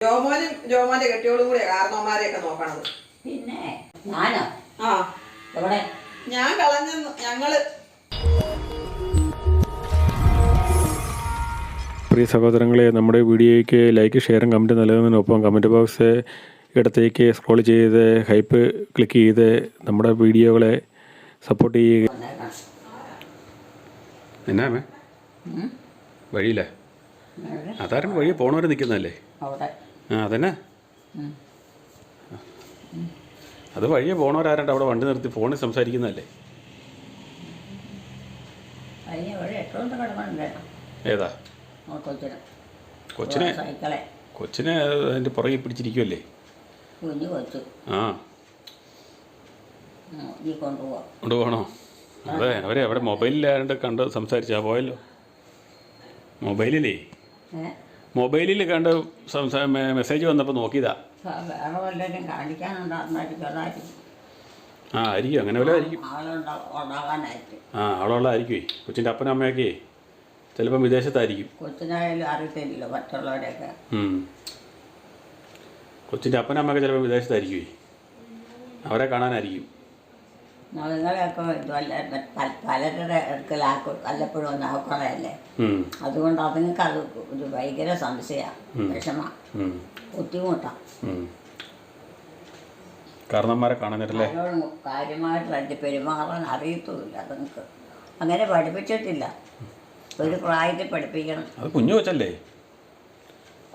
ജോമോനും ജോമോന്റെ കെട്ടിയോളും കൂടെ കാരണവന്മാരെയൊക്കെ നോക്കണത്. പിന്നെ ഞാനോ? ആ. എവിടെ? ഞാൻ കളഞ്ഞ ഞങ്ങൾ. പ്രിയ സഹോദരങ്ങളെ നമ്മുടെ വീഡിയോയ്ക്ക് ലൈക്ക് ഷെയറും കമന്റ് നൽകുന്നതിനൊപ്പം കമന്റ് ബോക്സ് ഇടത്തേക്ക് സ്ക്രോൾ ചെയ്ത് ഹൈപ്പ് ക്ലിക്ക് ചെയ്ത് നമ്മുടെ വീഡിയോകളെ സപ്പോർട്ട് ചെയ്യുക. എന്നാ വഴിയില്ലേ? അതാരും വഴി പോണവർ നിൽക്കുന്നതല്ലേ അവിടെ. അതന്നെ. അത് വഴിയെ പോണവരാരണ്ട് അവിടെ വണ്ടി നിർത്തി ഫോണിൽ സംസാരിക്കുന്നതല്ലേ? ഏതാ? കൊച്ചിനെ. കൊച്ചിനെ? അതിന്റെ പുറകെ പിടിച്ചിരിക്കുമല്ലേ ആ. കൊണ്ടുപോകണോ? അതെ അവരെ അവിടെ മൊബൈലിലാണ്ട് കണ്ട് സംസാരിച്ചാ പോയല്ലോ. മൊബൈലിലേ? മൊബൈലിൽ കണ്ട് സംസാ മെസ്സേജ് വന്നപ്പോൾ നോക്കിയതാ. ആ, ആയിരിക്കും. അങ്ങനെ വല്ല ആയിരിക്കും. ആ ആളുള്ളതായിരിക്കുമേ കൊച്ചിന്റെ അപ്പനും അമ്മയൊക്കെ ചിലപ്പം വിദേശത്തായിരിക്കും. കൊച്ചിനായാലും അറിയത്തില്ലല്ലോ മറ്റുള്ളവരെയൊക്കെ. കൊച്ചിന്റെ അപ്പനും അമ്മയൊക്കെ ചിലപ്പോൾ വിദേശത്തായിരിക്കുമേ അവരെ കാണാനായിരിക്കും. പല- പലരുടെ അടുക്കലാക്കും വല്ലപ്പോഴും ഒന്ന് ആക്കണമല്ലേ ഉം. അതുകൊണ്ട് അതുങ്ങൾക്ക് അത് ഒരു ഭയങ്കര സംശയമാണ് വിഷമ. ബുദ്ധിമുട്ടാണ്. കാരണന്മാരെ കാണാനായിട്ടല്ലേ കാര്യമായിട്ട് പെരുമാറാൻ അറിയത്തുമില്ല അതുങ്ങൾക്ക് അങ്ങനെ പഠിപ്പിച്ചിട്ടില്ല. ഒരു പ്രായത്തിൽ പഠിപ്പിക്കണം. അത് കുഞ്ഞു വെച്ചല്ലേ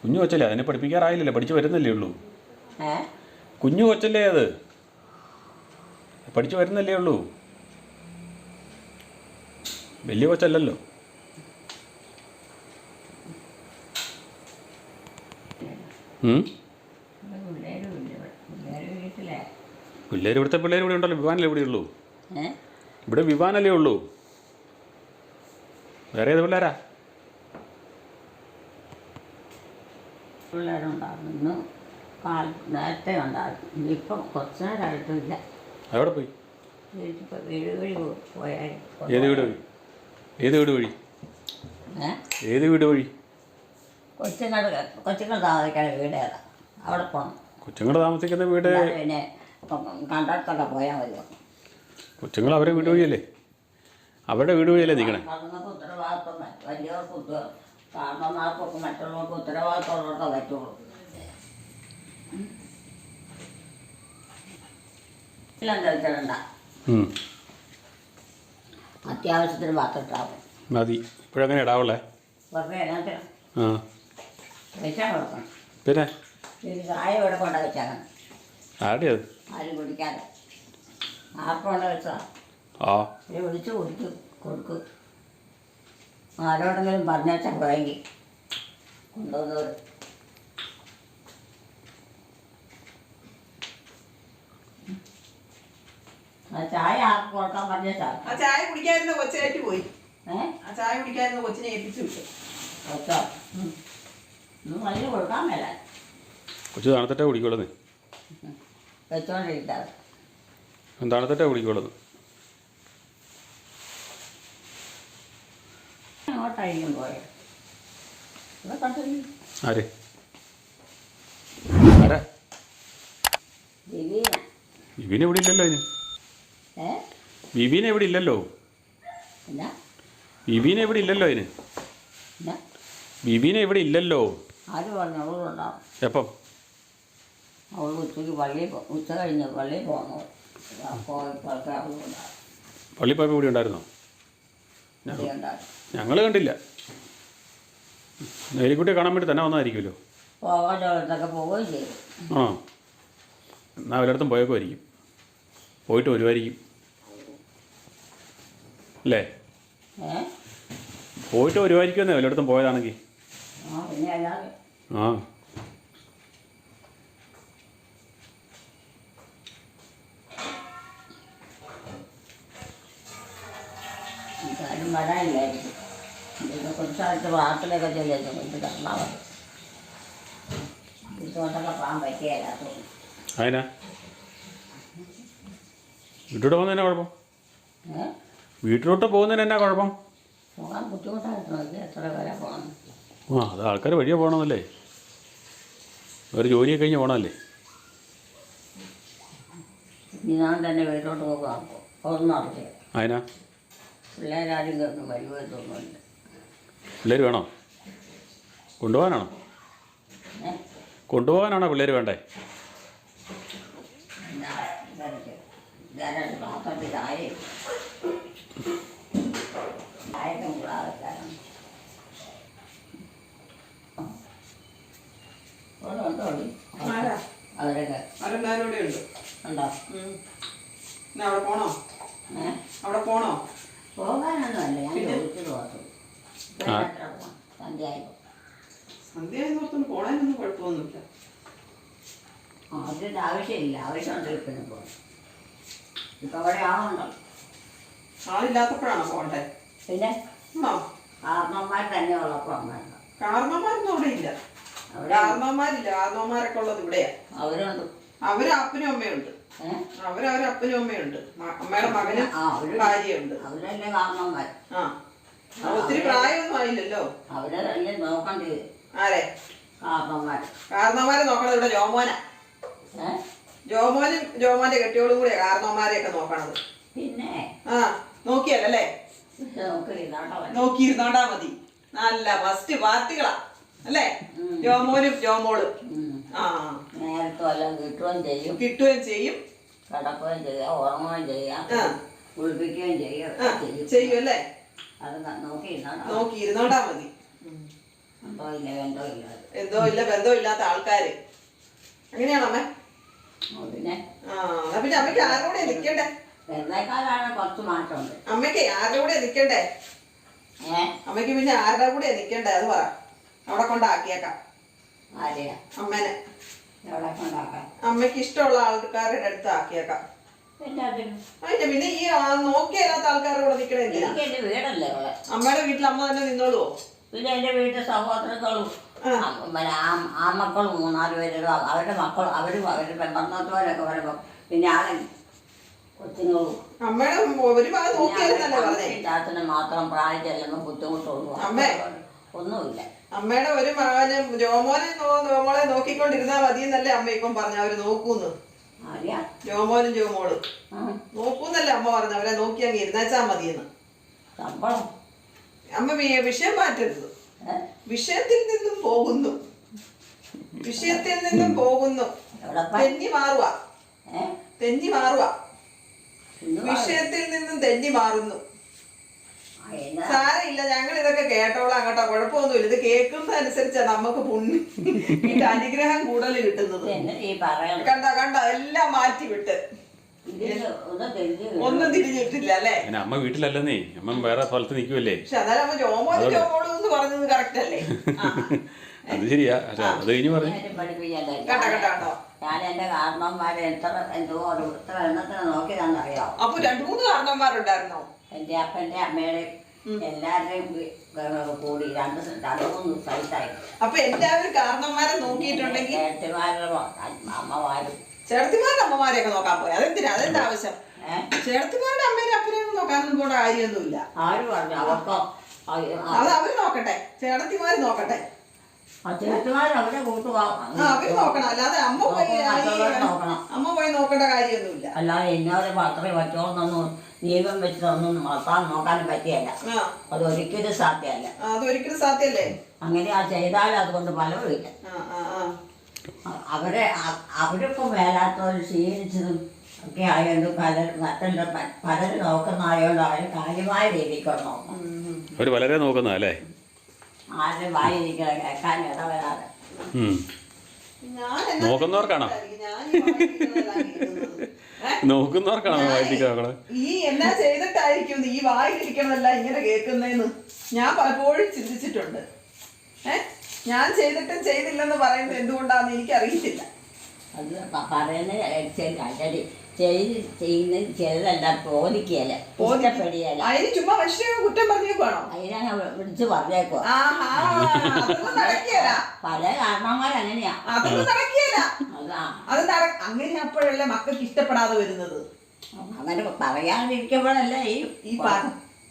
കുഞ്ഞു വെച്ചല്ലേ അതിനെ പഠിപ്പിക്കാറായില്ലല്ലേ പഠിച്ചു വരുന്നല്ലേ ഉള്ളൂ. കുഞ്ഞു കൊച്ചല്ലേ അത്? പഠിച്ചു വരുന്നല്ലേ ഉള്ളൂ. വലിയ കൊച്ചല്ലല്ലോ. പിള്ളേർ ഇവിടുത്തെ പിള്ളേർ ഇവിടെ ഉണ്ടല്ലോ വിവാനല്ലേ ഇവിടെ ഉള്ളൂ? ഇവിടെ വിവാനല്ലേ ഉള്ളൂ? വേറെ ഏത് പിള്ളേരാ? പിള്ളേരുണ്ടായിരുന്നു. നേരത്തെ ഉണ്ടായിരുന്നു. ഇപ്പം കുറച്ച് നേരമായിട്ടില്ല അവിടെ പോയി? ഏത് വീട് വഴി? ഏത് വീട് വഴി? ഏത് വീട് വഴി? കൊച്ചുങ്ങൾ കൊച്ചുങ്ങൾ താമസിക്കുന്ന വീട് ഏതാ? അവിടെ പോകണം കൊച്ചുങ്ങൾ താമസിക്കുന്ന വീട് അല്ലാതെ പിന്നെ കണ്ടിടത്തൊക്കെ പോയാൽ മതിയോ? കൊച്ചുങ്ങൾ അവരെ വീട് വഴിയല്ലേ? അവരുടെ വീട് വഴിയല്ലേ നിൽക്കണേ? ഉത്തരവാദിത്വം വലിയവർക്ക് ഉത്തര കാരണന്മാർക്കൊക്കെ മറ്റുള്ളവർക്ക് ഉത്തരവാദിത്വം ഉള്ളതൊക്കെ പറ്റുള്ളൂ എല്ലാം കഴിച്ചിടണ്ട അത്യാവശ്യത്തിന് മാത്രം പാത്രത്താവും മതി. ഇപ്പോഴങ്ങനെ ഇടാവുള്ളേ? വെറുതെ അതിനകത്ത് ആ. പൈസ കൊടുക്കണം. പിന്നെ? ഒരു ചായ ഇവിടെ കൊണ്ട് വെച്ചാൽ ആരുടെ അത്? ആരും കുടിക്കാതെ. ആർക്കും കൊണ്ട് വെച്ചാൽ ആ. ഇത് വിളിച്ച് കുടിക്കും കൊടുക്കും. ആരോടെങ്കിലും പറഞ്ഞാൽ പോയെങ്കിൽ കൊണ്ടുവന്നവർ ചായ ആർക്ക് കൊടുക്കാൻ ചായ. ആ ചായ കുടിക്കാതിരുന്ന കൊച്ചിനായിട്ട് പോയി. ഏഹ് ആ ചായ കുടിക്കാതിരുന്ന കൊച്ചിനെ ഏൽപ്പിച്ചു വിട്ടു. വെച്ചോ ഒന്നും വലിയ കൊടുക്കാൻ മേല. കൊച്ചു തണുത്തിട്ടേ കുടിക്കുള്ളത് വെച്ചോണ്ടിരിക്കാതെ തണുത്തിട്ടേ കുടിക്കുള്ളത് അങ്ങോട്ടായിരിക്കും പോയത് ഇവിടെ കണ്ടില്ല ആര്? ആരാ ദിവീന വിവീനെ ഇവിടെ ഇല്ലല്ലോ അതിന് ഏ? എവിടെ ഇവിടെ ഇല്ലല്ലോ. എന്നാ എവിടെ ഇവിടെ ഇല്ലല്ലോ അതിന്. എന്നാ എവിടെ ഇവിടെ ഇല്ലല്ലോ. ആര് പറഞ്ഞു അവളുണ്ടാവും? എപ്പം? അവൾ ഉച്ചയ്ക്ക് പള്ളിയിൽ ഉച്ച കഴിഞ്ഞ് പള്ളിയിൽ അവളുണ്ടാവും പള്ളി പോയപ്പോൾ ഇവിടെ ഉണ്ടായിരുന്നോ? ഞങ്ങൾ കണ്ടില്ല. നേരിക്കുട്ടിയെ കാണാൻ വേണ്ടി തന്നെ ചെയ്തു. ആണോ? എന്നാൽ വല്ലയിടത്തും പോയേക്കുമായിരിക്കും. പോയിട്ട് വരുമായിരിക്കും. അല്ലേ പോയിട്ട് വരുമായിരിക്കുമെന്നേ വല്ലയിടത്തും പോയതാണെങ്കിൽ ആ ആരും വരാനില്ലായിരിക്കും. കുറിച്ചായിട്ട് ഇതുകൊണ്ടൊക്കെ പോകാൻ അതിനാ വീട്ടിലോട്ട് പോകുന്നതിനാ കുഴപ്പം? ഏ? വീട്ടിലോട്ട് പോകുന്നതിന് എന്നാ കുഴപ്പം? പോകാൻ ബുദ്ധിമുട്ടായിരുന്നു ഇത് എത്ര വരെ പോകണം ആ അത് ആൾക്കാർ വഴിയെ പോകണമെന്നല്ലേ ഒരു ജോലിയൊക്കെ കഴിഞ്ഞ് പോകണമല്ലേ ഇനി ഞാൻ തന്നെ വീട്ടിലോട്ട് പോകാം ഒന്നും അറിയില്ല അതിനാ പിള്ളേരാരും കയറുന്നു പിള്ളേർ വേണോ? കൊണ്ടുപോകാനാണോ? കൊണ്ടുപോകാനാണോ പിള്ളേർ വേണ്ടേ? ഞാൻ പാത്രത്തിൽ ചായക്കും ആരാ? അവരൊക്കെ അവരെല്ലാവരും ഇവിടെ ഉണ്ട്? അവിടെ പോണോ? അവിടെ പോണോ? ഞാൻ കുഴപ്പമൊന്നുമില്ല. അതിന്റെ ആവശ്യമില്ല. ആവശ്യമുണ്ട് ഇപ്പം. പോകും ഇപ്പം അവിടെ ആളുണ്ടോ? ആളില്ലാത്തപ്പോഴാണോ പോകണ്ടേ? പിന്നെ കാരണവന്മാർ തന്നെ ഉള്ളപ്പോൾ അവിടെ ഇല്ല ഉള്ളത് ഇവിടെയാ. അവരുണ്ട് അവർ അപ്പനും അമ്മയുണ്ട്. അവരവരെ അപ്പനും അമ്മയുണ്ട്. മ- അമ്മയുടെ മകനും ആ അവർ ഭാര്യയുണ്ട്. അവരല്ലേ കാരണവന്മാർ ആ. ആ, ഒത്തിരി പ്രായമൊന്നും ആയില്ലല്ലോ. നോക്കേണ്ടത് ആരെ? നോക്കണത് ഇവിടെ ജോമോന. ജോമോനും ജോമോന്റെ കെട്ടിയോടും കൂടിയാ കാരണവന്മാരെയൊക്കെ നോക്കണത്. പിന്നെ? ആ നോക്കിയല്ലേ നോക്കിയിരുന്നോണ്ടാ മതി. നല്ല ഫസ്റ്റ് പാർട്ടികളാ അല്ലേ? ജോമോനും ജോമോളും. ആ. നേരത്തെ വല്ലതും കിട്ടുകയും ചെയ്യും. കിട്ടുകയും ചെയ്യും. കിടക്കുകയും ചെയ്യാം ഉറങ്ങുകയും ചെയ്യാം. കുളിപ്പിക്കുകയും ചെയ്യും ചെയ്യും. അല്ലേ? അത് നോക്കി ഇരുന്നോണ്ടോ നോക്കിയിരുന്നോണ്ടാ മതി. എന്തോ ഇല്ല എന്തോ എന്തോ ഇല്ല ബന്ധം ഇല്ലാത്ത ആൾക്കാര്. അങ്ങനെയാണോ അമ്മ പിന്നെ? ആ പിന്നെ അമ്മയ്ക്ക് ആരോടെ കൂടെ നിക്കണ്ടേ? വെറുതെക്കാലാണ് കുറച്ച് മാറ്റമുണ്ട്. അമ്മയ്ക്ക് ആരുടെ കൂടെ നിക്കണ്ടേ? ഏ? അമ്മയ്ക്ക് പിന്നെ ആരുടെ കൂടെ നിക്കണ്ടേ? അത് പറ. അവിടെ കൊണ്ടാക്കിയേക്കാം. ആരെയാ? അമ്മേനെ. എവിടെ കൊണ്ടാക്കാം? അമ്മയ്ക്ക് ഇഷ്ടമുള്ള ആൾക്കാരുടെ അടുത്ത് ആക്കിയേക്കാം. അതിന്റെ പിന്നെ ഈ നോക്കിയല്ലാത്ത ആൾക്കാരുടെ കൂടെ നിക്കണേ എന്തിനാ? എനിക്ക് എന്റെ വീടല്ലേ ഇവിടെ അമ്മയുടെ വീട്ടിൽ അമ്മ തന്നെ നിന്നോളുവോ? പിന്നെ എന്റെ വീട്ടിലെ സഹോദരങ്ങളും ആ. പിന്നെ ആ- ആ മക്കളും മൂന്നാൽ പേരും അവരുടെ മക്കളും അവരും അവരുടെ പെമ്പറന്നത്തോരൊക്കെ വരുമ്പോൾ പിന്നെ ആളെ കൊച്ചുങ്ങളും. അമ്മയുടെ ഒരു ഭാഗം പറഞ്ഞേ? മാത്രം പ്രായം ചെല്ലുമ്പോൾ അമ്മേ. ഒന്നുമില്ല. അമ്മയുടെ ഒരു മകന് ജോമോനെ രോമോളെ നോക്കിക്കൊണ്ടിരുന്നാ മതി എന്നല്ലേ അമ്മ ഇപ്പം പറഞ്ഞു? അവർ നോക്കൂന്ന്. രോമോനും ജോമോനും ജോമോളും. നോക്കൂന്നല്ലേ അമ്മ പറഞ്ഞു? അവരെ നോക്കി അങ്ങ് ഇരുന്നേച്ചാ മതിയെന്ന്. അമ്മ വിഷയം മാറ്റരുത്? വിഷയത്തിൽ നിന്നും പോകുന്നു. വിഷയത്തിൽ നിന്നും പോകുന്നു. തെന്നി മാറുക തെന്നി മാറുക വിഷയത്തിൽ നിന്നും തെന്നി മാറുന്നു. സാരമില്ല ഞങ്ങൾ ഇതൊക്കെ കേട്ടോളാം കേട്ടോ. കുഴപ്പമൊന്നുമില്ല. ഇത് കേൾക്കുന്നതനുസരിച്ചാ നമുക്ക് പുണ്യം ഇതിന്റെ അനുഗ്രഹം കൂടുതൽ കിട്ടുന്നത്. എന്നെ ഈ പറയണം. കണ്ട കണ്ട? എല്ലാം മാറ്റി വിട്ട് ഒന്ന് തിരിഞ്ഞ് ഒന്നും തിരിഞ്ഞിട്ടില്ല അല്ലേ? അമ്മ വീട്ടിലല്ലേ അമ്മ വേറെ സ്ഥലത്ത് നിൽക്കുമല്ലേ പക്ഷെ അതായത് അമ്മ ജോമോനും ജോമോളും എന്ന് പറഞ്ഞത് കറക്റ്റ് അല്ലേ? അത് ശരിയാ. അത് കഴിഞ്ഞ് പറഞ്ഞു കണ്ടോ കണ്ടോ? ഞാൻ എന്റെ കാരണവന്മാരെ എത്ര എന്തോ എത്ര എണ്ണത്തിന് നോക്കിയതാണെന്നറിയാമോ അപ്പൊ രണ്ടു മൂന്ന് കാരണന്മാരുണ്ടായിരുന്നോ എന്റെ അപ്പന്റെ അമ്മയുടെ എല്ലാവരുടെയും കൂടി രണ്ട് രണ്ട് മൂന്ന് സൈറ്റായി അപ്പൊ എല്ലാവരും കാരണന്മാരെ നോക്കിയിട്ടുണ്ടെങ്കിൽ ചേട്ടിമാരുടെ അമ്മമാരും. ചേർത്തിമാരുടെ അമ്മമാരെയൊക്കെ നോക്കാൻ പോയി. അതെന്തിനാ? അതെന്താ ആവശ്യം? ചേർത്തിമാരുടെ അമ്മേനെ അപ്പനെയൊന്നും നോക്കാനൊന്നും പോണ്ട കാര്യമൊന്നുമില്ല. ആര് പറഞ്ഞു? അവർക്കോ അത് അവർ നോക്കട്ടെ. ചേട്ടത്തിമാര് നോക്കട്ടെ. അവരെ കൂട്ടുപോകാം ആ അവർ നോക്കണം. അല്ലാതെ അമ്മ പോയി അമ്മ പോയി നോക്കേണ്ട കാര്യമൊന്നുമില്ല. അല്ലാതെ ഇന്നവരെ മാത്രമേ പറ്റുമെന്നൊന്നും നിയമം വെച്ചിട്ടൊന്നും വളർത്താൻ നോക്കാനും പറ്റിയല്ല. അതൊരിക്കലും സാധ്യമല്ല. അതൊരിക്കലും സാധ്യല്ലേ അങ്ങനെ ആ ചെയ്താൽ അതുകൊണ്ട് ഫലവുമില്ല. അവരെ അവരിപ്പം വേലാത്തവർ ശീലിച്ചതും ഒക്കെ ആയതുകൊണ്ട് പലരും മറ്റുള്ള പലരും പലരും നോക്കുന്നതായതുകൊണ്ട് അവരെ കാര്യമായ രീതിക്ക് നോക്കണം. അവർ വളരെ നോക്കുന്നതാ അല്ലേ ആരും വായിരിക്കണം. കേൾക്കാൻ ഇടവരാതെ നോക്കുന്നവർക്കാണോ? നോക്കുന്നവർക്കാണോ നോക്കണത് ഈ എന്നാ ചെയ്തിട്ടായിരിക്കും? ഈ വായിലിരിക്കണതല്ല ഇങ്ങനെ കേൾക്കുന്നതെന്ന് ഞാൻ പലപ്പോഴും ചിന്തിച്ചിട്ടുണ്ട്. ഏ? ഞാൻ ചെയ്തിട്ടും ചെയ്തില്ലെന്ന് പറയുന്നത് എന്തുകൊണ്ടാന്ന് എനിക്ക് അറിയത്തില്ല അത് പറയുന്നത് ചെയ്ത് ചെയ്യുന്ന ചിലതല്ല ബോധിക്കുകയല്ല ഇഷ്ടപ്പെടുകയല്ല അതിന് ചുമ്മാ മനുഷ്യനെ കുറ്റം പറഞ്ഞേക്കുവാണോ? അതിനെ വിളിച്ച് പറഞ്ഞേക്കോ ആഹാ അതൊന്നും നടക്കിയല്ല പല കാരണവന്മാരങ്ങനെയാ അതൊന്നും നടക്കിയല്ല അതാ. അത് നട അങ്ങനെ അപ്പോഴല്ലേ മക്കൾക്ക് ഇഷ്ടപ്പെടാതെ വരുന്നത്? അങ്ങനെ പറയാതിരിക്കുമ്പോഴല്ലേ ഈ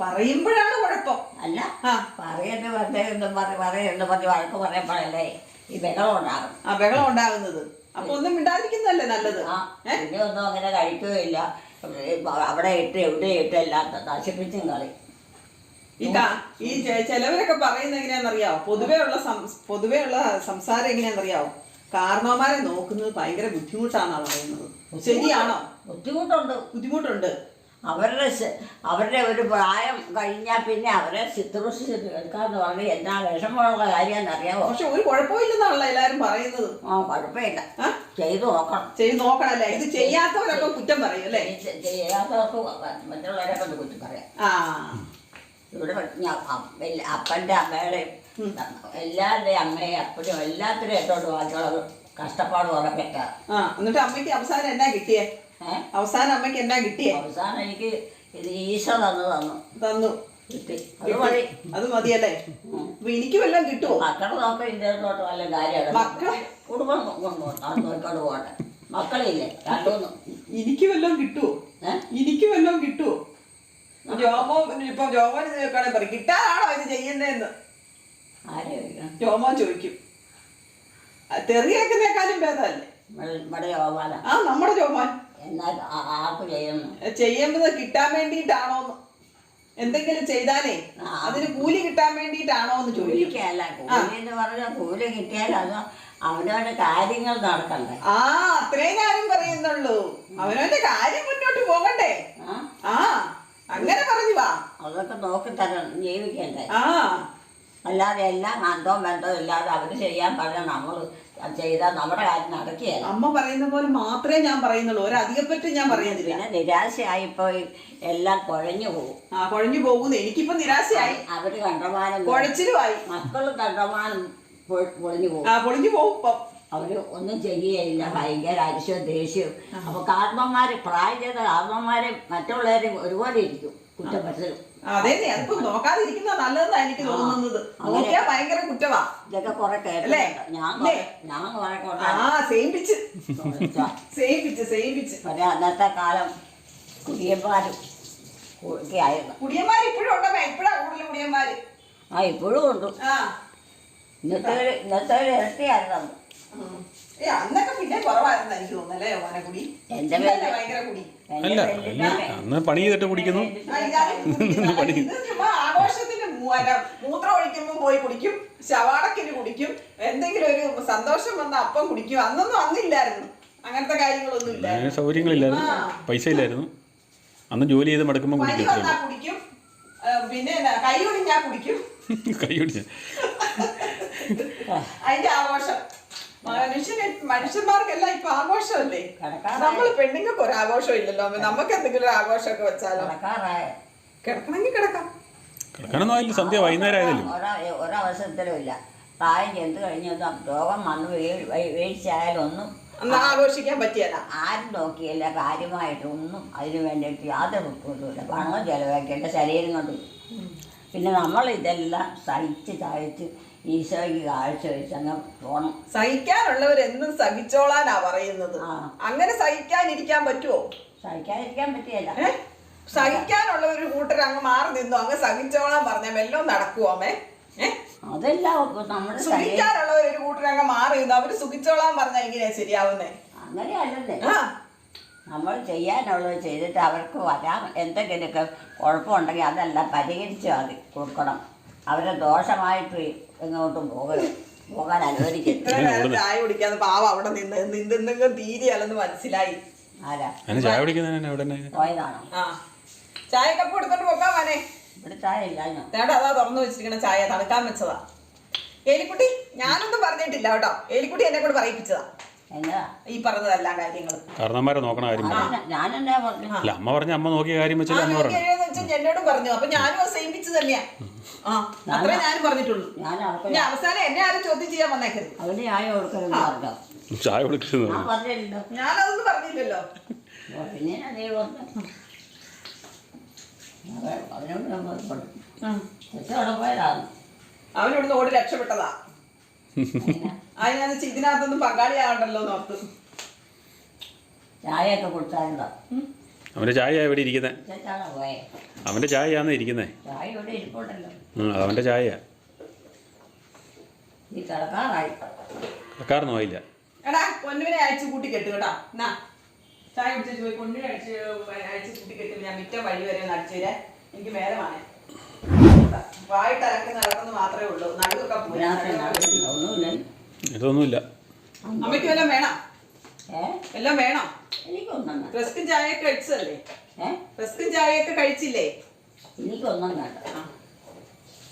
പറയുമ്പോഴാണ് കുഴപ്പം. അല്ല പറയുന്നത് പറഞ്ഞു എന്തും പറ പറയരുത് പറഞ്ഞ് വഴക്ക് പറയുമ്പോഴല്ലേ ഈ ബഹളം ഉണ്ടാകും ആ ബഹളം ഉണ്ടാകുന്നത്. അപ്പൊ ഒന്നും മിണ്ടാതിരിക്കുന്നതല്ലേ നല്ലത്? പിന്നെ ഒന്നും അങ്ങനെ കഴിക്കുകയില്ല അവിടെ ഇട്ട് എവിടെ ഇട്ട് എല്ലാം നശിപ്പിച്ചും കളി. ഈ ഈ ചിലവരൊക്കെ പറയുന്നത് എങ്ങനെയാണെന്നറിയാവോ? പൊതുവേ ഉള്ള സം- പൊതുവേ ഉള്ള സംസാരം എങ്ങനെയാണെന്നറിയാവോ? കാരണവന്മാരെ നോക്കുന്നത് ഭയങ്കര ബുദ്ധിമുട്ടാണെന്നാണ് പറയുന്നത്. ശരിയാണോ? ബുദ്ധിമുട്ടുണ്ട്. ബുദ്ധിമുട്ടുണ്ട്. അവരുടെ അവരുടെ ഒരു പ്രായം കഴിഞ്ഞാൽ പിന്നെ അവരെ ശുശ്രൂഷ എടുക്കാന്ന് പറഞ്ഞ് എന്നാ വിഷമമുള്ള കാര്യമെന്നറിയാമോ പക്ഷെ ഒരു കുഴപ്പമില്ലെന്നാണല്ലോ എല്ലാവരും പറയുന്നത്. ആ കുഴപ്പമില്ല? ചെയ്തു നോക്കണം. ചെയ്ത് നോക്കണല്ലേ ഇത് ചെയ്യാത്തവരൊക്കെ കുറ്റം പറയും അല്ലേ? ചെയ്യാത്തവർക്ക് മറ്റുള്ളവരെ കൊണ്ട് കുറ്റം പറയാം. ആ. ഇവിടെ അപ്പ- അപ്പന്റെ അമ്മയുടെയും എല്ലാവരുടെയും അമ്മയും അപ്പനും എല്ലാത്തിനും എത്തോട്ട് ബാക്കിയുള്ളത് കഷ്ടപ്പാട് ഉറപ്പിക്കാം ആ എന്നിട്ട് അമ്മയ്ക്ക് അവസാനം എന്നാ കിട്ടിയേ? അവസാനം അമ്മയ്ക്ക് എന്നാ കിട്ടിയേ? അവസാനം എനിക്ക് ഇത് ഈശോ തന്നു തന്നു. തന്നു. കിട്ടി. അത് മതി. അത് മതിയല്ലേ? അപ്പൊ എനിക്ക് വല്ലതും കിട്ടുമോ മക്കളെ നോക്കാൻ ഇന്ത്യയിലോട്ട് വല്ല കാര്യമാണ്. മക്കളെ? കുടുംബം നോക്കിക്കൊണ്ട് പോകട്ടെ മക്കളില്ലേ? രണ്ടൂന്ന് എനിക്ക് വല്ലതും കിട്ടുമോ എനിക്ക് വല്ലതും കിട്ടുമോ ജോമോ ഇപ്പൊ ജോമോ കേൾക്കണേ പറയും കിട്ടാനാണോ ഇത് ചെയ്യുന്നതെന്ന് ജോമോ ചോദിക്കും. തെറിയാക്കുന്നേക്കാളും ഭേദമല്ലേ? ആ നമ്മുടെ ജോമോൻ. എന്നാൽ ചെയ്യുന്നു? ചെയ്യുന്നത് കിട്ടാൻ വേണ്ടിയിട്ടാണോ എന്തെങ്കിലും ചെയ്താലേ അതിന് കൂലി കിട്ടാൻ വേണ്ടിയിട്ടാണോ എന്ന് ചോദിക്കും. കൂലിക്കല്ല കൂലി എന്ന് പറഞ്ഞാൽ കൂലി കിട്ടിയാൽ അത് അവനവന്റെ കാര്യങ്ങൾ നടക്കണ്ടേ? ആ അത്രേ കാര്യം പറയുന്നുള്ളൂ. അവനവന്റെ കാര്യം മുന്നോട്ട് പോകണ്ടേ. ആ. അങ്ങനെ പറഞ്ഞു വാ. അതൊക്കെ നോക്കി തരണം ജീവിക്കണ്ടേ? ആ. അല്ലാതെ എല്ലാം അന്തവും ബന്ധവും ഇല്ലാതെ അവർ ചെയ്യാൻ പറഞ്ഞ നമ്മൾ ചെയ്താൽ നമ്മുടെ കാര്യം നടക്കുകയല്ല. അമ്മ പറയുന്ന പോലെ മാത്രമേ ഞാൻ പറയുന്നുള്ളൂ. ഒരധികപ്പറ്റ് ഞാൻ പറയുന്നില്ല പിന്നെ നിരാശയായിപ്പോയി എല്ലാം കുഴഞ്ഞു പോകും. ആ കുഴഞ്ഞു പോകുന്നു. എനിക്കിപ്പോ നിരാശയായി. അവർ കണ്ടമാനം കുഴച്ചിലുമായി. മക്കളും കണ്ടമാനം പൊളിഞ്ഞു പോകും. ആ പൊളിഞ്ഞു പോകും ഇപ്പം. അവർ ഒന്നും ചെയ്യുകയില്ല. ഭയങ്കര അരിശവും ദേഷ്യവും. അപ്പൊ കാർമ്മന്മാര് പ്രായം ചെയ്ത കാരണന്മാരെ മറ്റുള്ളവരെ ഒരുപോലെ ഇരിക്കും. കുറ്റപ്പെടുത്തലും അതെ അതിപ്പോ നോക്കാതിരിക്കുന്ന നല്ലതെന്നാ എനിക്ക് തോന്നുന്നത്. നോക്കിയാ ഭയങ്കര കുറ്റവാ. ഇതൊക്കെ കുറെ അല്ലേ? ഞാൻ ആ പക്ഷേ അന്നത്തെ കാലം കുടിയന്മാരും ഒക്കെ ആയിരുന്നു. കുടിയന്മാര് ഇപ്പോഴും ഉണ്ടോ ഇപ്പോഴാ കൂടുതൽ കുടിയന്മാര്? ആ ഇപ്പോഴും ഉണ്ട്. ഇന്നത്തെ ഇന്നത്തെ ഇരട്ടിയായിരുന്നു. അന്നൊക്കെ പിന്നെ കുറവായിരുന്നു. ഓനെ കുടി? എന്റെ പേര് ഭയങ്കര കുടി? അല്ല അന്ന് പണി ചെയ്തിട്ട് കുടിക്കുന്നു. ചുമ്മാ ആഘോഷത്തിന് മൂത്രം ഒഴിക്കുമ്പോൾ പോയി കുടിക്കും ശവാടക്കിന് കുടിക്കും. എന്തെങ്കിലും ഒരു സന്തോഷം വന്ന അപ്പം കുടിക്കും. അന്നൊന്നും അന്നില്ലായിരുന്നു. അങ്ങനത്തെ കാര്യങ്ങളൊന്നും ഇല്ല സൗകര്യങ്ങളില്ലായിരുന്നു. പൈസ ഇല്ലായിരുന്നു അന്ന് ജോലി ചെയ്ത് മടക്കുമ്പോൾ കുടിക്കും. പിന്നെ കൈ ഒടിഞ്ഞാ കുടിക്കും. കൈ പിടിച്ച അതിന്റെ ആഘോഷം. മനുഷ്യന് മനുഷ്യന്മാർക്കെല്ലാം ഇപ്പൊ ആഘോഷമല്ലേ? നമ്മൾ പെണ്ണുങ്ങൾക്ക് ഒരു ആഘോഷം ഇല്ലല്ലോ നമുക്ക് എന്തെങ്കിലും ഒരു ആഘോഷമൊക്കെ വെച്ചാലോ? കിടക്കണമെങ്കിൽ കിടക്കാം. ആയില്ല സന്ധ്യ വൈകുന്നേരം ഒരവസരത്തിലും ഇല്ല. പ്രായം ചെന്ന് കഴിഞ്ഞാൽ രോഗം വന്ന് വീഴ്ചയായാലും ഒന്നും ആഘോഷിക്കാൻ പറ്റിയല്ല ആരും നോക്കിയില്ല കാര്യമായിട്ടൊന്നും അതിന് വേണ്ടിയിട്ട് യാതൊരു ഇല്ല പണവും ചിലവാക്കിയിട്ട് ശരീരം കൊണ്ട്. പിന്നെ നമ്മൾ ഇതെല്ലാം സഹിച്ച് സഹിച്ച് ഈശോയ്ക്ക് കാഴ്ച വെച്ച് അങ്ങ് പോകണം സഹിക്കാനുള്ളവർ എന്തും സഹിച്ചോളാനാ പറയുന്നത്. ആ. അങ്ങനെ സഹിക്കാനിരിക്കാൻ പറ്റുമോ സഹിക്കാതിരിക്കാൻ പറ്റിയല്ല. ഏ? സഹിക്കാനുള്ള ഒരു കൂട്ടർ അങ്ങ് മാറി നിന്നു. അങ്ങ് സഹിച്ചോളാൻ പറഞ്ഞ വല്ലതും നടക്കുവോ അമ്മേ? ഏ? അതെല്ലാം നമ്മുടെ ശരീരം സുഖിക്കാനുള്ളവർ ഒരു കൂട്ടർ അങ്ങ് മാറി നിന്നു. അവർ സുഖിച്ചോളാൻ പറഞ്ഞ എങ്ങനെയാ ശരിയാവുന്നേ? അങ്ങനെയല്ലല്ലേ ആ. നമ്മൾ ചെയ്യാനുള്ളത് ചെയ്തിട്ട് അവർക്ക് വരാം. എന്തെങ്കിലുമൊക്കെ കുഴപ്പമുണ്ടെങ്കിൽ അതെല്ലാം പരിഹരിച്ച് മതി കൊടുക്കണം. അവരെ ദോഷമായിട്ട് എങ്ങോട്ടും പോകരുത്. പോകാൻ അനുവദിക്കരുത്. ചായ കുടിക്കാതെ പാവം അവിടെ നിന്ന് നിന്നെങ്കിലും തീരെയല്ലെന്ന് മനസ്സിലായി. ആരാ? ചായ കുടിക്കുന്നതിന് അവിടെ പോയതാണോ? ആ. ചായ കപ്പ് എടുത്തോണ്ട് പോക്കാ വനെ ഇവിടെ ചായ ഇല്ല തേടാ അതാ തുറന്നു വെച്ചിരിക്കണ ചായ തണുക്കാൻ വെച്ചതാ. ഏലിക്കുട്ടി ഞാനൊന്നും പറഞ്ഞിട്ടില്ല കേട്ടോ. ഏലിക്കുട്ടി എന്നെ കൂടെ പറയിപ്പിച്ചതാ. ഈ കാരണന്മാരെ നോക്കണ കാര്യം ഞാനെന്നാ- അല്ല അമ്മ പറഞ്ഞ അമ്മ നോക്കിയ കാര്യം വെച്ചാൽ അമ്മ പറഞ്ഞു വെച്ചാൽ എന്നോടും പറഞ്ഞു. അപ്പൊ ഞാനും അത് സെയിമിച്ച് തന്നെയാ. ആ അത്രേ ഞാനും പറഞ്ഞിട്ടുള്ളൂ. ഞാൻ അവസാനം എന്നെ ആരും ചോദ്യം ചെയ്യാൻ വന്നേക്കരുത്. ചായ ചായ പറഞ്ഞില്ലല്ലോ. ഞാനതൊന്നും അവനോട് ഓടി രക്ഷപ്പെട്ടതാ. അതിനകത്ത് ഇതിനകത്തൊന്നും പങ്കാളിയാവണ്ടല്ലോ എന്ന് ഓർത്ത്. ചായയൊക്കെ കുടിച്ചാലുണ്ടോ അവന്റെ ചായ എവിടെ ഇരിക്കുന്നത് അവന്റെ ചായയാന്ന് ഇരിക്കുന്നത് ഇവിടെ ഇരിപ്പുണ്ടല്ലോ. അവന്റെ ചായ. കിടക്കാറൊന്നും ആയില്ല. എടാ പൊന്നുവിനെ അയച്ചു കൂട്ടി കെട്ടു. കേട്ടോ എന്നാ ചായ കുടിച്ചു പോയി. പൊന്നുവിനെ അടിച്ച് അയച്ചു കൂട്ടി കെട്ടി ഞാൻ മിറ്റ വഴി വരെ ഒന്ന് അടിച്ചേരെ എനിക്ക് മേലെ വാങ്ങാൻ വായിട്ട് അലക്കുന്ന നടക്കുന്നത് മാത്രമേ ഉള്ളൂ. നടുക്കൊക്കെ പോയി. ഇതൊന്നുമില്ല. അമ്മയ്ക്ക് വല്ലതും വേണം. ഏ? എല്ലാം വേണം. എനിക്കൊന്നും വേണ്ട. റസ്കും ചായയൊക്കെ കഴിച്ചതല്ലേ? ഏ? റസ്കും ചായയൊക്കെ കഴിച്ചില്ലേ? എനിക്കൊന്നും വേണ്ട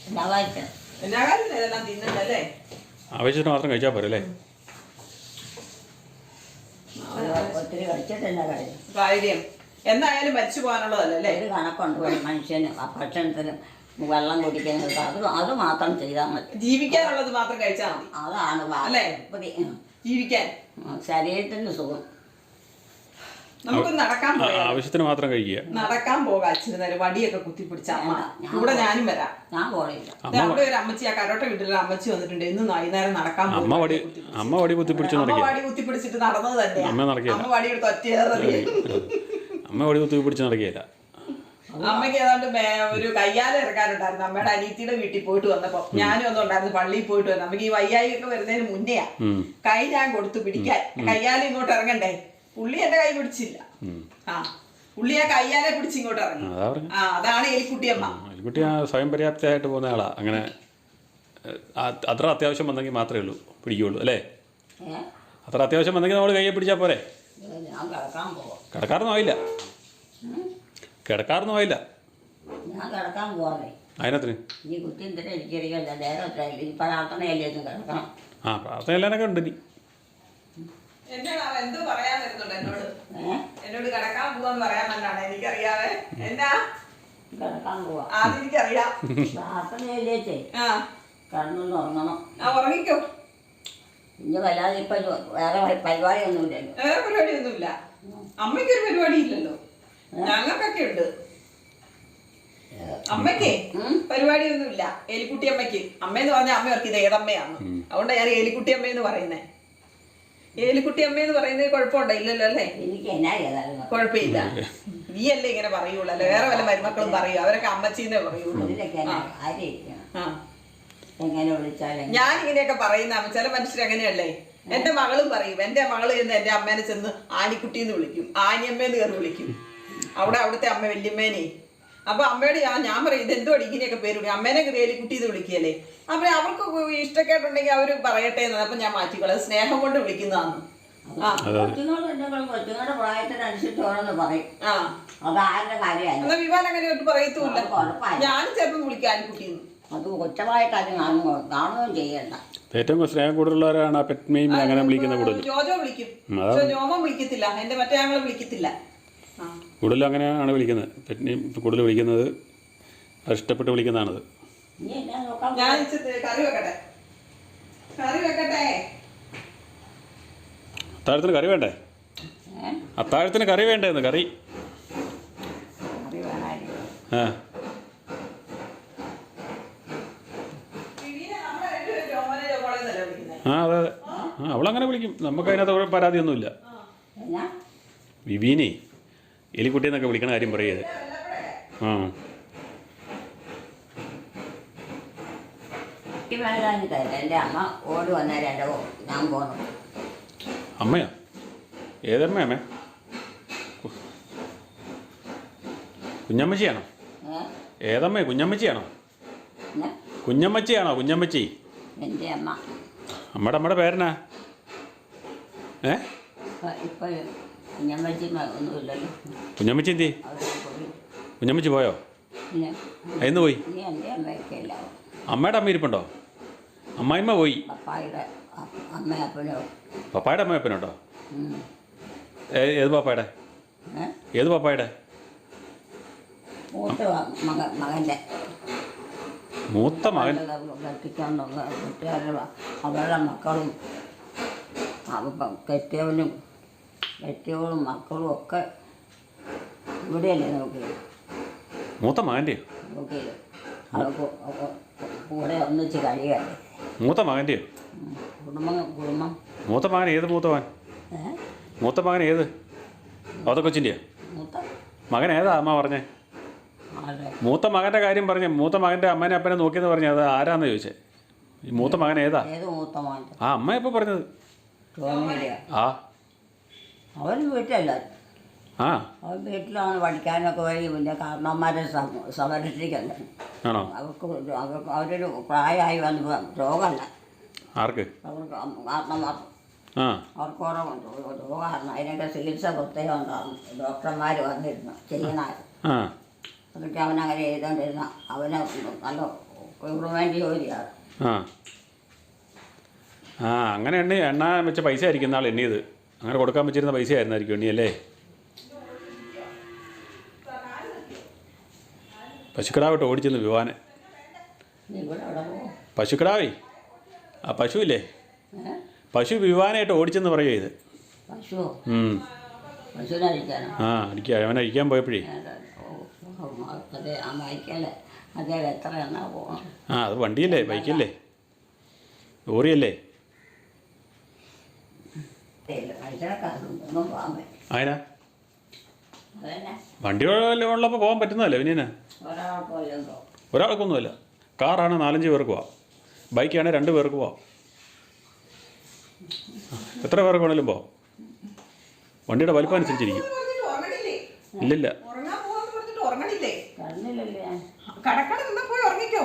എന്നാ വായിച്ച എന്നാ കാര്യം ഇതെല്ലാം തിന്നണ്ടല്ലേ ആവശ്യത്തിന് മാത്രം കഴിച്ചാൽ പോരല്ലേ? ഒത്തിരി കാര്യം? കാര്യം. എന്നായാലും മരിച്ചു പോകാനുള്ളതല്ലേ? ഒരു കണക്കുണ്ട് ഒരു മനുഷ്യന് ആ ഭക്ഷണത്തിന്. വെള്ളം കുടിക്കുന്നത് അത് അത് മാത്രം ചെയ്താൽ മതി. ജീവിക്കാനുള്ളത് മാത്രം കഴിച്ചാൽ മതി. അതാണ് വാ- അല്ലേ? ജീവിക്കാൻ. ശരീരത്തിന് സുഖം. നമുക്ക് നടക്കാൻ ആവശ്യത്തിന് മാത്രം കഴിക്കുക. നടക്കാൻ പോകാം അച്ഛന് നേരം വടിയൊക്കെ കുത്തിപ്പിടിച്ച അമ്മ. കൂടെ ഞാനും വരാം. ഞാൻ പോണില്ല അവിടെ ഒരു അമ്മച്ചി ആ കരോട്ട വീട്ടിലൊരു അമ്മച്ചി വന്നിട്ടുണ്ട്. ഇന്ന് വൈകുന്നേരം നടക്കാൻ. അമ്മ വടി അമ്മ വടി കുത്തിപ്പിടിച്ച് അമ്മ വടി കുത്തിപ്പിടിച്ചിട്ട് നടന്നത് തന്നെ. അമ്മ വടി എടുത്ത് ഒറ്റയേറി അമ്മ വടി കുത്തിപ്പിടിച്ച് നടക്കുകയില്ല. അമ്മയ്ക്ക് ഏതാണ്ട് ഒരു കയ്യാല ഇറക്കാനുണ്ടായിരുന്നു. അമ്മയുടെ അനീത്തിയുടെ വീട്ടിൽ പോയിട്ട് വന്നപ്പോ ഞാനും ഒന്നും ഉണ്ടായിരുന്നു പള്ളിയിൽ പോയിട്ട് വന്നു. അമ്മയ്ക്ക് ഈ വയ്യായിക്കൊക്കെ വരുന്നതിന് മുന്നെയാ കൈ ഞാൻ കൊടുത്തു പിടിക്കാൻ. കയ്യാല ഇങ്ങോട്ട് ഇറങ്ങണ്ടേ? പുള്ളി എന്റെ കൈ പിടിച്ചില്ല. ആ പുള്ളി ആ കയ്യാലെ പിടിച്ച് ഇങ്ങോട്ട് ഇറങ്ങി. ആ അതാണ് എലിക്കുട്ടിയമ്മ അൽക്കുട്ടി ആ സ്വയം പര്യാപ്തയായിട്ട് പോകുന്ന ആളാ. അങ്ങനെ അത്ര അത്യാവശ്യം വന്നെങ്കിൽ മാത്രമേ ഉള്ളൂ പിടിക്കുകയുള്ളൂ അല്ലേ? അത്ര അത്യാവശ്യം വന്നെങ്കിൽ നമ്മൾ കയ്യെ പിടിച്ചാൽ പോരെ? കടക്കാറൊന്നും ആയില്ല? കിടക്കാറൊന്നും ആയില്ല. ഞാൻ കിടക്കാൻ പോവാതെ അതിനത്തിന് ഈ കുത്തി എന്തിനാ എനിക്കറിയില്ല നേരത്തെ ഈ പ്രാർത്ഥനയല്ലേ ഒന്ന് കിടക്കണം. ആ പ്രാർത്ഥന എല്ലാനൊക്കെ ഉണ്ട് ഇനി. എന്നോട് പറയാൻ വരുന്നുണ്ട് എന്നോട്? എന്നോട് കിടക്കാൻ പോവാന്ന് പറയാൻ വന്നാണ് എനിക്കറിയാവേ. എന്നാ? കിടക്കാൻ പോവാ. ആദ്യം എനിക്കറിയാം. പ്രാർത്ഥനയല്ലേ ചേ ആ. ഉറങ്ങണം. ആ ഉറങ്ങിക്കോ. ഇനി വല്ലാതെ ഇപ്പം വേറെ പരിപാടിയൊന്നുമില്ലല്ലോ. വേറെ പരിപാടിയൊന്നുമില്ല. അമ്മയ്ക്കൊരു പരിപാടി ഇല്ലല്ലോ ഞങ്ങൾക്കൊക്കെ ഉണ്ട് അമ്മയ്ക്കേ ഉം? പരിപാടിയൊന്നുമില്ല. എലിക്കുട്ടി അമ്മയ്ക്ക്. അമ്മയെന്ന് പറഞ്ഞ അമ്മ ഓർക്ക് ഇത് ഏതമ്മയാണ്. അതുകൊണ്ടാണ് ഞാൻ എലിക്കുട്ടി അമ്മയെന്ന് പറയുന്നേ. ഏലിക്കുട്ടി അമ്മയെന്ന് പറയുന്നത് കുഴപ്പമുണ്ടോ? ഇല്ലല്ലോ അല്ലേ? എന്നാ കുഴപ്പമില്ല. നീ അല്ലേ ഇങ്ങനെ പറയുള്ളൂ. അല്ലേ? വേറെ വല്ല മരുമക്കളും പറയൂ. അവരൊക്കെ അമ്മച്ചീന്നേ പറയുള്ളൂ. എന്നാ ഞാൻ ഇങ്ങനെയൊക്കെ പറയുന്ന അമ്മ ചില മനുഷ്യർ അങ്ങനെയല്ലേ? എന്റെ മകളും പറയും. എന്റെ മകൾ ചെന്ന് എന്റെ അമ്മേനെ ചെന്ന് ആനിക്കുട്ടി എന്ന് വിളിക്കും. ആനിയമ്മേന്ന് കയറി വിളിക്കും. അവിടെ അവിടുത്തെ അമ്മ വല്യമ്മേനെ. അപ്പൊ അമ്മയോട് ഞാൻ ഞാൻ പറയും ഇതെന്തോ ഇങ്ങനെയൊക്കെ പേര് വിളിക്കും അമ്മേനെ വേലിക്കുട്ടി ഇത് വിളിക്കുകയല്ലേ? അപ്പൊ അവർക്ക് ഇഷ്ടക്കേട്ടുണ്ടെങ്കിൽ അവർ പറയട്ടെ എന്ന് അപ്പൊ ഞാൻ മാറ്റിക്കോളാം. സ്നേഹം കൊണ്ട് വിളിക്കുന്നതാണ്. ആ. കൊച്ചുങ്ങളോട് പ്രായത്തിനനുസരിച്ച് ഓരോന്ന് പറയും. ആ. അത് ആരുടെ കാര്യമല്ല എന്നാ വിവാൻ അങ്ങനെ ഒട്ട് പറയത്തുമില്ല. ഞാനും ചിലപ്പോൾ വിളിക്കാൻ ആനിക്കുട്ടി എന്ന് അത് കൊച്ചമായിട്ടാരും കാണുകയോ കാണുകയും ചെയ്യണ്ട. ഏറ്റവും സ്നേഹം കൂടുതലുള്ളവരാണ് ആ പെറ്റ്മയും അങ്ങനെ വിളിക്കുന്ന കൂടുതൽ. ജോജോ വിളിക്കും. ജോമോ ജോമോൻ വിളിക്കത്തില്ല. എന്റെ മറ്റേ ഞങ്ങളെ വിളിക്കത്തില്ല. കൂടുതലും അങ്ങനെയാണ് വിളിക്കുന്നത്. പെറ്റ്നെയും കൂടുതൽ വിളിക്കുന്നത് അത് ഇഷ്ടപ്പെട്ട് വിളിക്കുന്നതാണത്. ഞാൻ ഇച്ചിരി കറി വെക്കട്ടെ. കറി വെക്കട്ടെ. അത്താഴത്തിന് കറി വേണ്ടേ? അത്താഴത്തിന് കറി വേണ്ടേന്ന് കറി. ആ. അതെ അതെ. ആ അവളങ്ങനെ വിളിക്കും. നമുക്ക് അതിനകത്ത് പരാതിയൊന്നുമില്ല. വിവീനെ. എലിക്കുട്ടി എന്നൊക്കെ വിളിക്കണ കാര്യം പറയത് ആ. വേദാനിട്ടല്ല എന്റെ അമ്മ അമ്മയോ? കുഞ്ഞമ്മച്ചിയാണോ? ഏതമ്മേ? കുഞ്ഞമ്മച്ചിയാണോ? കുഞ്ഞമ്മച്ചിയാണോ? കുഞ്ഞമ്മച്ചി? എന്റെ അമ്മ. അമ്മയുടെ അമ്മയുടെ പേരനാ ഏ? കുഞ്ഞമ്മച്ചി ഒന്നുമില്ലല്ലോ. കുഞ്ഞമ്മച്ചി എന്തി കുഞ്ഞമ്മച്ചി പോയോ? എന്ന് പോയി? അമ്മയുടെ അമ്മ ഇരിപ്പുണ്ടോ? അമ്മായിമ്മ പോയി. പപ്പായുടെ അമ്മയപ്പനുണ്ടോ അമ്മ അപ്പനോ ഏത് പപ്പായുടെ? ഏത് പപ്പായുടെ? മകന്റെ. മൂത്ത മകൻ. കെട്ടിക്കാൻ അവരുടെ മക്കളും കെട്ടിയവനും കെട്ടിയവളും മക്കളും ഒക്കെ ഇവിടെയല്ലേ നോക്കിയത്? മൂത്ത മകന്റെ? നോക്കിയത്. അവർക്ക് അവ- കൂടെ ഒന്നിച്ച് കഴിയല്ലേ? മൂത്ത മകന്റെ. കുടുംബം കുടുംബം. മൂത്ത മകൻ ഏത് മൂത്ത മകൻ? മൂത്ത മകൻ ഏത്? അവത കൊച്ചിന്റെയോ? മകൻ ഏതാ അമ്മ പറഞ്ഞേ? മൂത്ത മകന്റെ കാര്യം പറഞ്ഞു. മൂത്ത മകന്റെ അമ്മേനെ അപ്പനെ നോക്കിയെന്ന് പറഞ്ഞേ. അത് ആരാന്ന് ചോദിച്ചേ? ഈ മൂത്ത മകൻ ഏതാ? ആ അമ്മ ഇപ്പോൾ പറഞ്ഞത്? ആ. അവൻ വീട്ടിലല്ല? ആ. അവൻ വീട്ടിലാണ് പഠിക്കാനൊക്കെ വഴി പിന്നെ കാരണവന്മാരെ സംരക്ഷിക്കണ്ട? ആണോ? അവർക്ക് അവർക്ക് അവരൊരു പ്രായമായി വന്ന് രോഗമല്ല. ആർക്ക്? അവർക്ക് കാരണന്മാർ ആ. അവർക്ക് കുറവുണ്ട് രോഗമായിരുന്നു അതിനൊക്കെ ചികിത്സ പ്രത്യേകം ഉണ്ടാകും ഡോക്ടർമാർ വന്നിരുന്നു ചെയ്യുന്നത് ആ. എന്നിട്ട് അവനങ്ങനെ ചെയ്തുകൊണ്ടിരുന്ന അവന് നല്ല ഗവൺമെന്റ് ജോലിയാണ്. ആ. ആ അങ്ങനെ എണ്ണ എണ്ണ വെച്ച പൈസ ആയിരിക്കും ആൾ എണ്ണിയത് അങ്ങനെ കൊടുക്കാൻ പറ്റിയിരുന്ന പൈസ ആയിരുന്നായിരിക്കും എണ്ണിയല്ലേ? പശുക്കിടാവട്ടെ ഓടിച്ചെന്ന് വിവാനെ. പശുക്കിടാവേ? ആ പശു ഇല്ലേ പശു വിവാനായിട്ട് ഓടിച്ചെന്ന് പറയോ ഇത്? ആ അടിക്കുക അവൻ അഴിക്കാൻ പോയപ്പോഴേ ആ അതേ വണ്ടിയല്ലേ ബൈക്കല്ലേ? ലോറിയല്ലേ? പറ്റും അതിനാ വണ്ടി ഉള്ളപ്പോൾ പോകാൻ പറ്റുന്നതല്ലേ പിന്നെ ഒരാൾക്കോ ഒരാൾക്കൊന്നുമല്ല. കാറാണ് നാലഞ്ച് പേർക്ക് പോവാം. ബൈക്കാണെങ്കിൽ രണ്ട് പേർക്ക് പോവാം. എത്ര പേർക്ക് വേണേലും പോവാം. വണ്ടിയുടെ വലിപ്പം അനുസരിച്ചിരിക്കും. ഇല്ലില്ല. കടക്കണം പോയി ഉറങ്ങിക്കോ.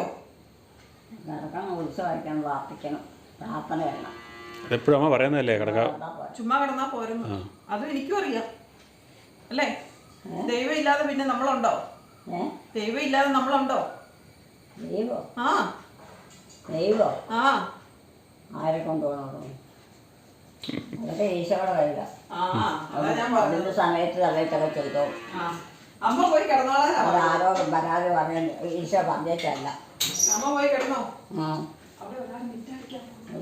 ഉത്സവമായിരിക്കണം പ്രാർത്ഥിക്കണം. പ്രാർത്ഥന വേണം അതെപ്പോഴും അമ്മ പറയുന്നതല്ലേ കിടക്ക. ചുമ്മാ കിടന്നാ പോരുന്നു. അത് എനിക്കും അറിയാം. അല്ലേ? ദൈവം ഇല്ലാതെ പിന്നെ നമ്മളുണ്ടോ? ദൈവം ഇല്ലാതെ നമ്മളുണ്ടോ? ദൈവോ? ആ. ദൈവോ? ആ. ആരെ കൊണ്ടുപോകണം? അതൊക്കെ ഈശോയുടെ കഴിയില്ല ആ ഞാൻ പറഞ്ഞത്. അതിന്റെ സമയത്ത് സമയത്തൊക്കെ ചെയ്തോ ആ. അമ്മ പോയി. ആരോടും പരാതി പറയാൻ ഈശോ പറഞ്ഞിട്ടല്ല അമ്മ പോയി കിടന്നോ? ആ.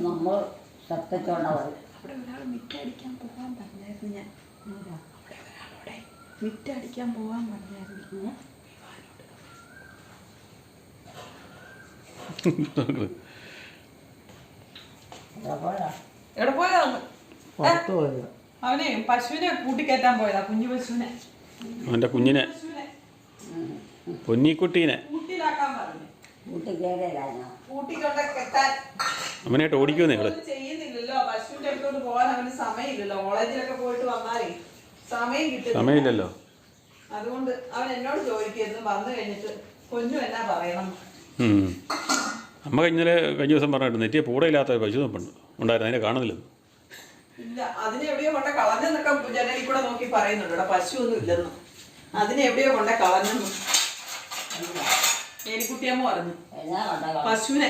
നമ്മൾ ശ്രദ്ധിച്ചോണ്ടാ പറയും അവിടെ ഒരാൾ മിറ്റടിക്കാൻ പോകാൻ പറഞ്ഞായിരുന്നു ഞാൻ. അവിടെ ഒരാളോടെ മിറ്റടിക്കാൻ പോകാൻ പറഞ്ഞായിരുന്നു. എവിടെ പുറത്ത് അവനെ പശുവിനെ കൂട്ടിക്കയറ്റാൻ പോയതാ കുഞ്ഞു പശുവിനെ. അവന്റെ കുഞ്ഞിനെ. പൊന്നിക്കുട്ടീനെ. കൂട്ടിലാക്കാൻ പറഞ്ഞു. വീട്ടിൽ കയറിയല്ലായിരുന്നോ കൂട്ടിക്കൊണ്ട് കെട്ടാൻ. അവനായിട്ട് ഓടിക്കുന്നേ നിങ്ങൾ ചെയ്യുന്നില്ലല്ലോ പശുവിന്റെ പോകാൻ അവന് സമയമില്ലല്ലോ. കോളേജിലൊക്കെ പോയിട്ട് വന്നാലേ സമയം കിട്ടും സമയമില്ലല്ലോ. അതുകൊണ്ട് അവൻ എന്നോട് ചോദിക്കുന്നു വന്നു കഴിഞ്ഞിട്ട് കൊഞ്ഞു എന്നാ പറയണം? അമ്മ കഴിഞ്ഞാൽ കഴിഞ്ഞ ദിവസം പറഞ്ഞിട്ട് നെറ്റിയെ പൂടയില്ലാത്ത പശു നോപ്പുണ്ട് ഉണ്ടായിരുന്നു അതിനെ കാണുന്നില്ല ഇല്ല അതിനെ എവിടെയോ കൊണ്ട കളഞ്ഞെന്നൊക്കെ ജനലിൽ കൂടെ നോക്കി പറയുന്നുണ്ട്. ഇവിടെ പശു ഒന്നും ഇല്ലെന്ന്. അതിനെ എവിടെയോ കൊണ്ട കളഞ്ഞെന്ന്. എലിക്കുട്ടിയമ്മ പറഞ്ഞു. പശുവിനെ.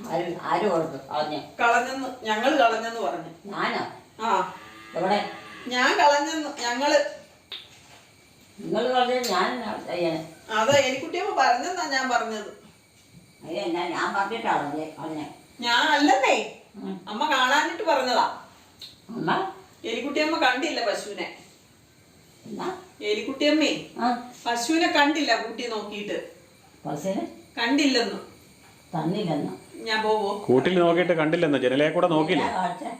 ആര് ആര് കൊടുത്തു? കളഞ്ഞു. കളഞ്ഞെന്ന് ഞങ്ങൾ കളഞ്ഞെന്ന് പറഞ്ഞു. ഞാനോ? ആ. എവിടെ? ഞാൻ കളഞ്ഞെന്ന് ഞങ്ങൾ. നിങ്ങൾ കളഞ്ഞു ഞാൻ ചെയ്യാൻ? അത് എലിക്കുട്ടിയമ്മ പറഞ്ഞെന്നാ ഞാൻ പറഞ്ഞത്. അത് എന്നാ ഞാൻ പറഞ്ഞിട്ടാ കളഞ്ഞേ ഞാൻ അല്ലെന്നേ. അമ്മ കാണാനിട്ട് പറഞ്ഞതാ. അമ്മ? എലിക്കുട്ടിയമ്മ കണ്ടില്ല പശുവിനെ. എലിക്കുട്ടിയമ്മേ പശുവിനെ കണ്ടില്ല കൂട്ടി നോക്കിയിട്ട്. കണ്ടില്ലെന്ന്. തന്നില്ലെന്ന്? ഞാൻ പോവോ? കൂട്ടിൽ നോക്കിയിട്ട് കണ്ടില്ലെന്ന്? ജനലേ കൂടെ നോക്കിയില്ല? എന്നാ കാണിച്ചേ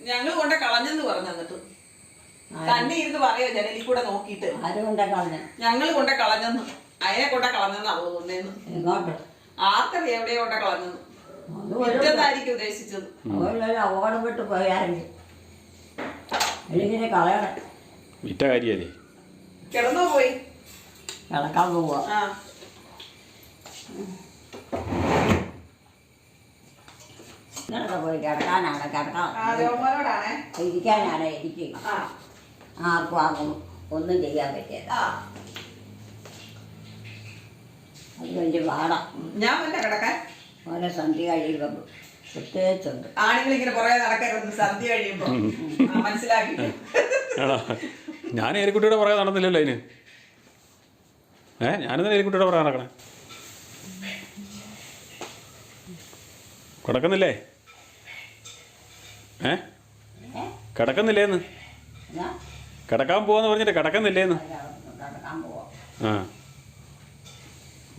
ഞങ്ങൾ കൊണ്ട് കളഞ്ഞെന്ന് പറഞ്ഞു എന്നിട്ട് തന്നെ ഇരുന്ന് പറയോ ജനലിൽ കൂടെ നോക്കിട്ട് ആര് കൊണ്ടാ കളഞ്ഞ? ഞങ്ങൾ കൊണ്ട് കളഞ്ഞെന്ന്. അതിനെ കൊണ്ട കളഞ്ഞെന്നാ തോന്നുന്നേന്ന്. എങ്ങോട്ട്? ആർക്കറിയാം എവിടെയോ കൊണ്ട കളഞ്ഞെന്ന്. അത് ഒരു മുറ്റത്തായിരിക്കും ഉദ്ദേശിച്ചത്. അവരൊരു അപകടം വിട്ട് പോയാലെങ്കിൽ അല്ലെങ്കിൽ കളയണം. വിറ്റ കാര്യമല്ലേ കിടന്നോ പോയി. കിടക്കാൻ പോവുക ആ. ഇങ്ങനൊക്കെ പോയി കിടക്കാനാണ് കിടക്കാം ആ ഇരിക്കാനാണ് എനിക്ക്. ആ. ആർക്കും ആർക്കും ഒന്നും ചെയ്യാൻ പറ്റില്ല. ആ. അത് വലിയ പാടാം. ഞാൻ വല്ല കിടക്കാൻ? ഓരോ സന്ധ്യ കഴിയുമ്പോൾ പ്രത്യേകിച്ചുണ്ട് ആണുങ്ങൾ ഇങ്ങനെ കുറെ നടക്കരുത് സന്ധ്യ കഴിയുമ്പോ. ആ, മനസ്സിലാക്കി. ആണോ ഞാൻ ഏലിക്കുട്ടിയുടെ പുറകെ നടന്നില്ലല്ലോ അതിന് ഏ ഞാനിന്നലെ ഏരിക്കുട്ടിയുടെ പുറകെ നടക്കണേ. കിടക്കുന്നില്ലേ? ഏ? കിടക്കുന്നില്ലേന്ന്? കിടക്കാൻ പോവാന്ന് പറഞ്ഞിട്ട് കിടക്കുന്നില്ലേന്ന്? ആ.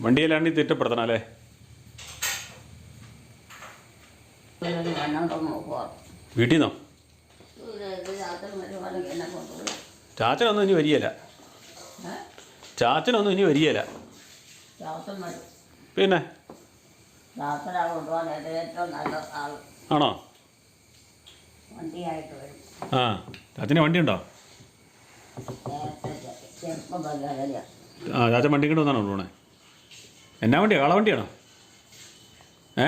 വണ്ടിയിലാണ്ടി തിറ്റപ്പെടുത്തണം അല്ലേ? വീട്ടിൽ നിന്നോ? ചാച്ചനൊന്നും ഇനി വരികയില്ല. ചാച്ചനൊന്നും ഇനി വരികയില്ല. പിന്നെ? ആണോ? വണ്ടിയായിട്ട് വരും. ആ ചാച്ചന് വണ്ടിയുണ്ടോ? ചെറുപ്പം ആ ചാച്ചൻ വണ്ടി കൊണ്ട് വന്നാണോ പോണേ? എന്നാ വണ്ടിയാ? കാള വണ്ടിയാണോ? ഏ?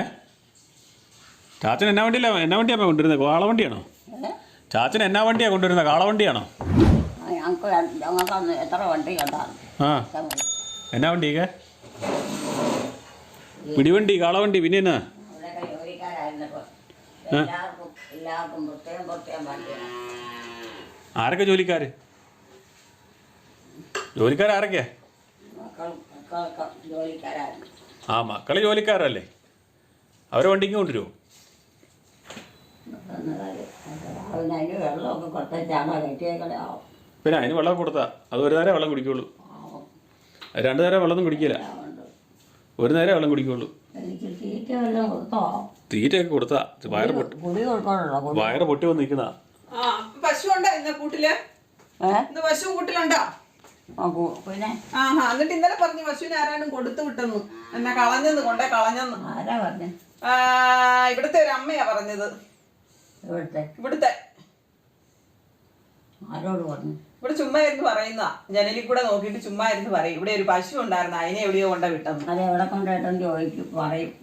ചാച്ചൻ എന്നാ വണ്ടിയില്ല എന്നാ വണ്ടിയാണ് കൊണ്ടുവരുന്നത്? കാള വണ്ടിയാണോ? ചാച്ചൻ എന്നാ വണ്ടിയാ കൊണ്ടുവരുന്നത്? കാള വണ്ടിയാണോ? ഞങ്ങൾക്ക് ഞങ്ങൾക്ക് എത്ര വണ്ടി കണ്ടാണ് ആ. എന്നാ വണ്ടിയൊക്കെ പിടിവണ്ടി കാളവണ്ടി പിന്നെ എന്നാ? എല്ലാവർക്കും എല്ലാവർക്കും പ്രത്യേകം പ്രത്യേകം വണ്ടിയാണ് ആരൊക്കെ ജോലിക്കാര്? ജോലിക്കാർ ആരൊക്കെയാ മക്കൾ മക്കളൊക്കെ ജോലിക്കാരായിരുന്നു ആ മക്കൾ ജോലിക്കാരല്ലേ? അവരെ വണ്ടിക്ക് കൊണ്ടുവരുമോ അതിന് അതിന് വെള്ളമൊക്കെ കൊടുത്തേച്ചാണോ കെട്ടിയേക്കടെ ആവും പിന്നെ അതിന് വെള്ളം കൊടുത്താ അത് ഒരു നേരം വെള്ളം കുടിക്കുള്ളൂ. ആവും. അത് രണ്ട് നേരം വെള്ളം കുടിക്കില്ല. ഒരു നേരം വെള്ളം കുടിക്കുള്ളൂ. എനിക്ക് തീറ്റ വെള്ളം കൊടുത്തോ? തീറ്റയൊക്കെ കൊടുത്താ വയറ് പൊട്ടി കുടി കൊടുക്കണല്ലോ കുടി വയറ് പൊട്ടി വന്ന് നിൽക്കുന്ന ആ പശു ഉണ്ടോ ഇന്ന് കൂട്ടിൽ? ഏ? ഇന്ന് പശു കൂട്ടിലുണ്ടോ? ആ, കു- പിന്നെ? ആഹാ എന്നിട്ട് ഇന്നലെ പറഞ്ഞു പശുവിന് ആരാണ്ടും കൊടുത്തു വിട്ടെന്ന്. എന്നെ കളഞ്ഞെന്ന് കൊണ്ടേ കളഞ്ഞെന്ന്. ആരാ പറഞ്ഞേ? ആ, ഇവിടുത്തെ ഒരു അമ്മയാ പറഞ്ഞത്. ഇവിടുത്തെ? ഇവിടുത്തെ. ആരോട് പറഞ്ഞു? ഇവിടെ ചുമ്മാ ഇരുന്ന് പറയുന്ന ജനലിൽ കൂടെ നോക്കിയിട്ട് ചുമ്മാ ഇരുന്ന് പറയും. ഇവിടെ ഒരു പശു ഉണ്ടായിരുന്നു അതിനെ എവിടെയോ കൊണ്ട വിട്ടെന്ന്. അതെ എവിടെ കൊണ്ടായിട്ടെന്ന് ചോദിക്കും പറയും.